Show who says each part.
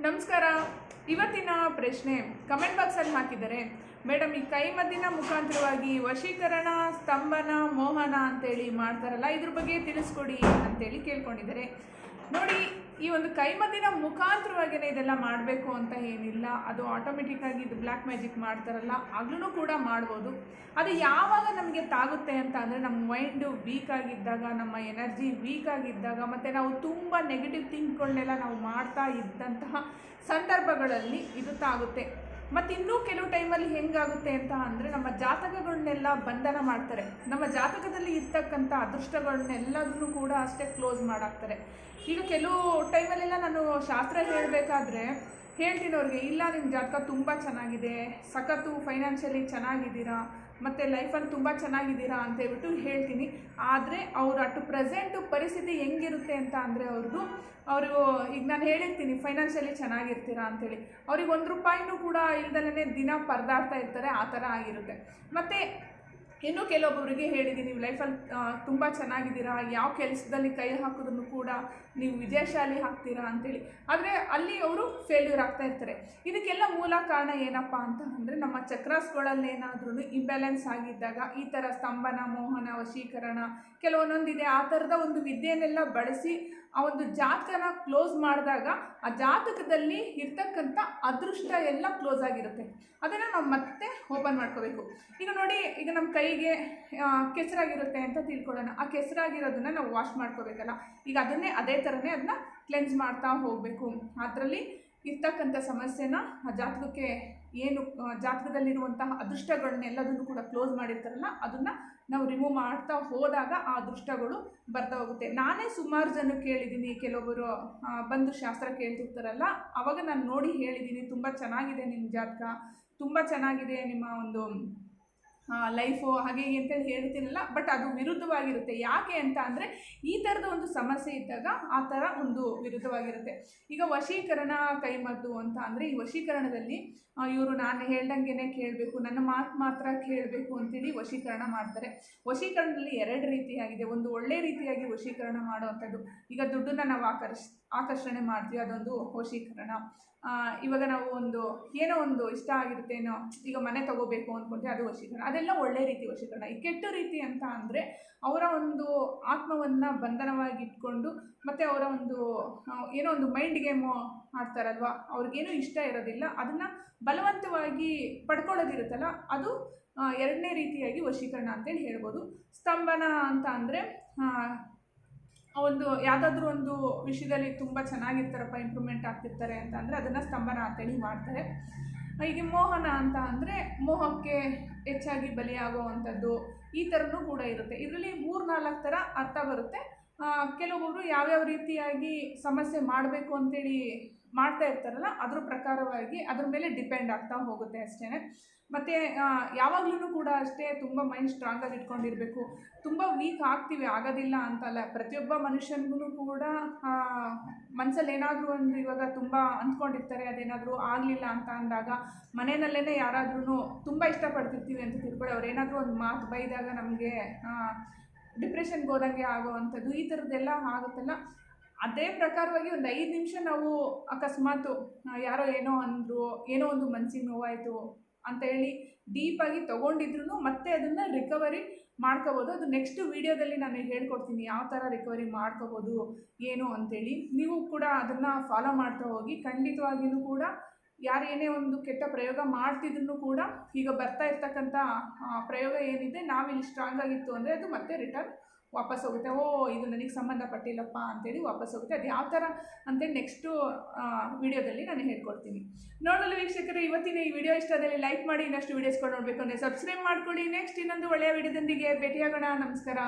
Speaker 1: ನಮಸ್ಕಾರ. ಇವತ್ತಿನ ಪ್ರಶ್ನೆ ಕಮೆಂಟ್ ಬಾಕ್ಸಲ್ಲಿ ಹಾಕಿದರೆ ಮೇಡಮ್, ಈ ಕೈಮದ್ದಿನ ಮುಖಾಂತರವಾಗಿ ವಶೀಕರಣ, ಸ್ತಂಭನ, ಮೋಹನ ಅಂತೇಳಿ ಮಾಡ್ತಾರಲ್ಲ, ಇದ್ರ ಬಗ್ಗೆ ತಿಳಿಸ್ಕೊಡಿ ಅಂತೇಳಿ ಕೇಳ್ಕೊಂಡಿದ್ದಾರೆ. ನೋಡಿ, ಈ ಒಂದು ಕೈಮದ್ದಿನ ಮುಖಾಂತರವಾಗಿಯೇ ಇದೆಲ್ಲ ಮಾಡಬೇಕು ಅಂತ ಏನಿಲ್ಲ. ಅದು ಆಟೋಮೆಟಿಕ್ಕಾಗಿ ಇದು ಬ್ಲ್ಯಾಕ್ ಮ್ಯಾಜಿಕ್ ಮಾಡ್ತಾರಲ್ಲ ಆಗ್ಲೂ ಕೂಡ ಮಾಡ್ಬೋದು. ಅದು ಯಾವಾಗ ನಮಗೆ ತಾಗುತ್ತೆ ಅಂತ ಅಂದರೆ, ನಮ್ಮ ಮೈಂಡು ವೀಕ್ ಆಗಿದ್ದಾಗ, ನಮ್ಮ ಎನರ್ಜಿ ವೀಕ್ ಆಗಿದ್ದಾಗ, ಮತ್ತು ನಾವು ತುಂಬ ನೆಗೆಟಿವ್ ಥಿಂಕ್ಗಳನ್ನೆಲ್ಲ ನಾವು ಮಾಡ್ತಾ ಇದ್ದಂತಹ ಸಂದರ್ಭಗಳಲ್ಲಿ ಇದು ತಾಗುತ್ತೆ. ಮತ್ತು ಇನ್ನೂ ಕೆಲವು ಟೈಮಲ್ಲಿ ಹೆಂಗಾಗುತ್ತೆ ಅಂತ ಅಂದರೆ ನಮ್ಮ ಜಾತಕಗಳನ್ನೆಲ್ಲ ಬಂಧನ ಮಾಡ್ತಾರೆ. ನಮ್ಮ ಜಾತಕದಲ್ಲಿ ಇರ್ತಕ್ಕಂಥ ಅದೃಷ್ಟಗಳನ್ನೆಲ್ಲದನ್ನು ಕೂಡ ಅಷ್ಟೇ ಕ್ಲೋಸ್ ಮಾಡಾಕ್ತಾರೆ. ಈಗ ಕೆಲವು ಟೈಮಲ್ಲೆಲ್ಲ ನಾನು ಶಾಸ್ತ್ರ ಹೇಳಬೇಕಾದ್ರೆ ಹೇಳ್ತೀನಿ ಅವ್ರಿಗೆ ಇಲ್ಲ ನಿಮ್ಮ ಜಾತಕ ತುಂಬ ಚೆನ್ನಾಗಿದೆ. ಸಖತ್ತು ಫೈನಾನ್ಷಿಯಲಿ ಚೆನ್ನಾಗಿದ್ದೀರಾ. ಮತ್ತು ಲೈಫಲ್ಲಿ ತುಂಬ ಚೆನ್ನಾಗಿದ್ದೀರಾ ಅಂತ ಹೇಳ್ಬಿಟ್ಟು ಹೇಳ್ತೀನಿ. ಆದರೆ ಅವ್ರು ಅಟ್ ಪ್ರೆಸೆಂಟು ಪರಿಸ್ಥಿತಿ ಹೆಂಗಿರುತ್ತೆ ಅಂತ ಅಂದರೆ ಅವ್ರದ್ದು ಅವರು ಈಗ ನಾನು ಹೇಳಿರ್ತೀನಿ ಫೈನಾನ್ಷಿಯಲಿ ಚೆನ್ನಾಗಿರ್ತೀರಾ ಅಂತೇಳಿ. ಅವ್ರಿಗೆ ಒಂದು ರೂಪಾಯಿನೂ ಕೂಡ ಇಲ್ದಲೇ ದಿನ ಪರದಾಡ್ತಾ ಇರ್ತಾರೆ, ಆ ಥರ ಆಗಿರುತ್ತೆ. ಮತ್ತು ಇನ್ನು ಕೆಲವೊಬ್ಬರಿಗೆ ಹೇಳಿದ್ದೀನಿ, ನೀವು ಲೈಫಲ್ಲಿ ತುಂಬ ಚೆನ್ನಾಗಿದ್ದೀರಾ, ಯಾವ ಕೆಲಸದಲ್ಲಿ ಕೈ ಹಾಕೋದನ್ನು ಕೂಡ ನೀವು ವಿಜಯಶಾಲಿ ಆಗ್ತೀರಾ? ಅಂತೇಳಿ. ಆದರೆ ಅಲ್ಲಿ ಅವರು ಫೇಲ್ಯೂರ್ ಆಗ್ತಾ ಇರ್ತಾರೆ. ಇದಕ್ಕೆಲ್ಲ ಮೂಲ ಕಾರಣ ಏನಪ್ಪ ಅಂತ ಅಂದರೆ, ನಮ್ಮ ಚಕ್ರಾಸ್ಗಳಲ್ಲಿ ಏನಾದ್ರೂ ಇಂಬ್ಯಾಲೆನ್ಸ್ ಆಗಿದ್ದಾಗ, ಈ ಥರ ಸ್ತಂಭನ, ಮೋಹನ, ವಶೀಕರಣ, ಕೆಲವೊಂದೊಂದಿದೆ, ಆ ಥರದ ಒಂದು ವಿದ್ಯೆಯನ್ನೆಲ್ಲ ಬಳಸಿ, ಆ ಒಂದು ಜಾತಕನ ಕ್ಲೋಸ್ ಮಾಡಿದಾಗ, ಆ ಜಾತಕದಲ್ಲಿ ಇರ್ತಕ್ಕಂಥ ಅದೃಷ್ಟ ಎಲ್ಲ ಕ್ಲೋಸ್ ಆಗಿರುತ್ತೆ. ಅದನ್ನು ನಾವು ಮತ್ತೆ ಓಪನ್ ಮಾಡ್ಕೋಬೇಕು. ಈಗ ನೋಡಿ, ಈಗ ನಮ್ಮ ಕೈಗೆ ಕೆಸರಾಗಿರುತ್ತೆ ಅಂತ ತಿಳ್ಕೊಳ್ಳೋಣ. ಆ ಕೆಸರಾಗಿರೋದನ್ನ ನಾವು ವಾಶ್ ಮಾಡ್ಕೋಬೇಕಲ್ಲ. ಈಗ ಅದನ್ನೇ, ಅದೇ ಥರನೇ ಅದನ್ನ ಕ್ಲೆನ್ಸ್ ಮಾಡ್ತಾ ಹೋಗಬೇಕು. ಅದರಲ್ಲಿ ಇರ್ತಕ್ಕಂಥ ಸಮಸ್ಯೆನ ಆ ಜಾತಕಕ್ಕೆ ಏನು ಜಾತಕದಲ್ಲಿರುವಂತಹ ಅದೃಷ್ಟಗಳನ್ನೆಲ್ಲದನ್ನು ಕೂಡ ಕ್ಲೋಸ್ ಮಾಡಿರ್ತಾರಲ್ಲ, ಅದನ್ನು ನಾವು ರಿಮೂವ್ ಮಾಡ್ತಾ ಹೋದಾಗ ಆ ಅದೃಷ್ಟಗಳು ಬರ್ತಾ ಹೋಗುತ್ತೆ. ನಾನೇ ಸುಮಾರು ಜನ ಕೇಳಿದ್ದೀನಿ ಕೆಲವೊಬ್ಬರು ಬಂದು ಶಾಸ್ತ್ರ ಕೇಳ್ತಿರ್ತಾರಲ್ಲ, ಅವಾಗ ನಾನು ನೋಡಿ ಹೇಳಿದ್ದೀನಿ, ತುಂಬ ಚೆನ್ನಾಗಿದೆ ನಿಮ್ಮ ಜಾತಕ, ತುಂಬ ಚೆನ್ನಾಗಿದೆ ನಿಮ್ಮ ಒಂದು ಲೈಫು ಹಾಗೆ ಹೀಗೆ ಅಂತೇಳಿ ಹೇಳ್ತೀನಲ್ಲ ಬಟ್ ಅದು ವಿರುದ್ಧವಾಗಿರುತ್ತೆ. ಯಾಕೆ ಅಂತ ಅಂದರೆ, ಈ ಥರದ ಒಂದು ಸಮಸ್ಯೆ ಇದ್ದಾಗ ಆ ಥರ ಒಂದು ವಿರುದ್ಧವಾಗಿರುತ್ತೆ. ಈಗ ವಶೀಕರಣ ಕೈಮದ್ದು ಅಂತ ಅಂದರೆ, ಈ ವಶೀಕರಣದಲ್ಲಿ ಇವರು ನಾನು ಹೇಳ್ದಂಗೆ ಕೇಳಬೇಕು, ನನ್ನ ಮಾತು ಮಾತ್ರ ಕೇಳಬೇಕು ಅಂತೇಳಿ ವಶೀಕರಣ ಮಾಡ್ತಾರೆ. ವಶೀಕರಣದಲ್ಲಿ ಎರಡು ರೀತಿಯಾಗಿದೆ. ಒಂದು ಒಳ್ಳೆ ರೀತಿಯಾಗಿ ವಶೀಕರಣ ಮಾಡುವಂಥದ್ದು. ಈಗ ದುಡ್ಡನ್ನು ನಾವು ಆಕರ್ಷ್ ಆಕರ್ಷಣೆ ಮಾಡ್ತೀವಿ, ಅದೊಂದು ವಶೀಕರಣ. ಇವಾಗ ನಾವು ಒಂದು ಏನೋ ಒಂದು ಇಷ್ಟ ಆಗಿರುತ್ತೇನೋ ಈಗ ಮನೆ ತಗೋಬೇಕು ಅಂದ್ಕೊಂಡ್ರೆ ಅದು ವಶೀಕರಣ. ಅದೆಲ್ಲ ಒಳ್ಳೆ ರೀತಿ ವಶೀಕರಣ. ಈ ಕೆಟ್ಟ ರೀತಿ ಅಂತ ಅಂದರೆ ಅವರ ಒಂದು ಆತ್ಮವನ್ನು ಬಂಧನವಾಗಿ ಇಟ್ಕೊಂಡು ಮತ್ತು ಅವರ ಒಂದು ಏನೋ ಒಂದು ಮೈಂಡ್ ಗೇಮು ಆಡ್ತಾರಲ್ವ ಅವ್ರಿಗೇನು ಇಷ್ಟ ಇರೋದಿಲ್ಲ. ಅದನ್ನು ಬಲವಂತವಾಗಿ ಪಡ್ಕೊಳ್ಳೋದಿರುತ್ತಲ್ಲ, ಅದು ಎರಡನೇ ರೀತಿಯಾಗಿ ವಶೀಕರಣ ಅಂತೇಳಿ ಹೇಳ್ಬೋದು. ಸ್ತಂಭನ ಅಂತ ಅಂದರೆ ಒಂದು ಯಾವುದಾದ್ರೂ ಒಂದು ವಿಷಯದಲ್ಲಿ ತುಂಬ ಚೆನ್ನಾಗಿರ್ತಾರಪ್ಪ ಇಂಪ್ರೂವ್ಮೆಂಟ್ ಆಗ್ತಿರ್ತಾರೆ ಅಂತ ಅಂದರೆ ಅದನ್ನು ಸ್ತಂಭನ ಅಂತೇಳಿ ಮಾಡ್ತಾರೆ. ಹೀಗೆ ಮೋಹನ ಅಂತ ಅಂದರೆ ಮೋಹಕ್ಕೆ ಹೆಚ್ಚಾಗಿ ಬಲಿಯಾಗುವಂಥದ್ದು ಈ ಥರನೂ ಕೂಡ ಇರುತ್ತೆ. ಇದರಲ್ಲಿ ಮೂರು ನಾಲ್ಕು ಥರ ಅರ್ಥ ಬರುತ್ತೆ. ಕೆಲವೊಬ್ಬರು ಯಾವ್ಯಾವ ರೀತಿಯಾಗಿ ಸಮಸ್ಯೆ ಮಾಡಬೇಕು ಅಂತೇಳಿ ಮಾಡ್ತಾ ಇರ್ತಾರಲ್ಲ, ಅದ್ರ ಪ್ರಕಾರವಾಗಿ ಅದ್ರ ಮೇಲೆ ಡಿಪೆಂಡ್ ಆಗ್ತಾ ಹೋಗುತ್ತೆ ಅಷ್ಟೇ ಮತ್ತು ಯಾವಾಗಲೂ ಕೂಡ ಅಷ್ಟೇ ತುಂಬ ಮೈಂಡ್ ಸ್ಟ್ರಾಂಗಾಗಿ ಇಟ್ಕೊಂಡಿರಬೇಕು. ತುಂಬ ವೀಕ್ ಆಗ್ತೀವಿ, ಆಗೋದಿಲ್ಲ ಅಂತಲ್ಲ. ಪ್ರತಿಯೊಬ್ಬ ಮನುಷ್ಯನಿಗೂ ಕೂಡ ಮನಸ್ಸಲ್ಲಿ ಏನಾದರೂ ಒಂದು ಇವಾಗ ತುಂಬ ಅಂದ್ಕೊಂಡಿರ್ತಾರೆ, ಅದೇನಾದರೂ ಆಗಲಿಲ್ಲ ಅಂತ ಅಂದಾಗ ಮನೆಯಲ್ಲೇ ಯಾರಾದ್ರೂ ತುಂಬ ಇಷ್ಟಪಡ್ತಿರ್ತೀವಿ ಅಂತ ತಿಳ್ಕೊಳ್ಳಿ. ಅವ್ರು ಏನಾದರೂ ಒಂದು ಮಾತು ಬೈದಾಗ ನಮಗೆ ಡಿಪ್ರೆಷನ್ಗೆ ಹೋದಂಗೆ ಆಗೋವಂಥದ್ದು, ಈ ಥರದ್ದೆಲ್ಲ ಆಗುತ್ತಲ್ಲ. ಅದೇ ಪ್ರಕಾರವಾಗಿ ಒಂದು ಐದು ನಿಮಿಷ ನಾವು ಅಕಸ್ಮಾತು ಯಾರೋ ಏನೋ ಅಂದರು, ಏನೋ ಒಂದು ಮನಸ್ಸಿಗೆ ನೋವಾಯಿತು ಅಂತ ಹೇಳಿ ಡೀಪಾಗಿ ತೊಗೊಂಡಿದ್ರು ಮತ್ತೆ ಅದನ್ನು ರಿಕವರಿ ಮಾಡ್ಕೋಬೋದು. ಅದು ನೆಕ್ಸ್ಟ್ ವೀಡಿಯೋದಲ್ಲಿ ನಾನು ಹೇಳ್ಕೊಡ್ತೀನಿ ಯಾವ ಥರ ರಿಕವರಿ ಮಾಡ್ಕೋಬೋದು, ಏನು ಅಂತೇಳಿ ನೀವು ಕೂಡ ಅದನ್ನು ಫಾಲೋ ಮಾಡ್ತಾ ಹೋಗಿ ಖಂಡಿತವಾಗಿಯೂ ಕೂಡ ಯಾರು ಏನೇ ಒಂದು ಕೆಟ್ಟ ಪ್ರಯೋಗ ಮಾಡ್ತಿದ್ರು ಕೂಡ ಈಗ ಬರ್ತಾ ಇರ್ತಕ್ಕಂಥ ಪ್ರಯೋಗ ಏನಿದೆ, ನಾವಿಲ್ಲಿ ಸ್ಟ್ರಾಂಗ್ ಆಗಿತ್ತು ಅಂದರೆ ಅದು ಮತ್ತೆ ರಿಟರ್ನ್ ವಾಪಸ್ ಹೋಗುತ್ತೆ. ಓ, ಇದು ನನಗೆ ಸಂಬಂಧಪಟ್ಟಿಲ್ಲಪ್ಪ ಅಂತೇಳಿ ವಾಪಸ್ ಹೋಗುತ್ತೆ. ಅದು ಯಾವ ಥರ ಅಂತೇಳಿ ನೆಕ್ಸ್ಟು ವಿಡಿಯೋದಲ್ಲಿ ನಾನು ಹೇಳ್ಕೊಡ್ತೀನಿ. ನೋಡಲು ವೀಕ್ಷಕರು, ಇವತ್ತಿನ ಈ ವಿಡಿಯೋ ಇಷ್ಟದಲ್ಲಿ ಲೈಕ್ ಮಾಡಿ ಇನ್ನಷ್ಟು ವೀಡಿಯೋಸ್ಗಳು ನೋಡಬೇಕು ಅಂದರೆ ಸಬ್ಸ್ಕ್ರೈಬ್ ಮಾಡ್ಕೊಳ್ಳಿ. ನೆಕ್ಸ್ಟ್ ಇನ್ನೊಂದು ಒಳ್ಳೆಯ ವಿಡಿಯೋದೊಂದಿಗೆ ಭೇಟಿಯಾಗೋಣ. ನಮಸ್ಕಾರ.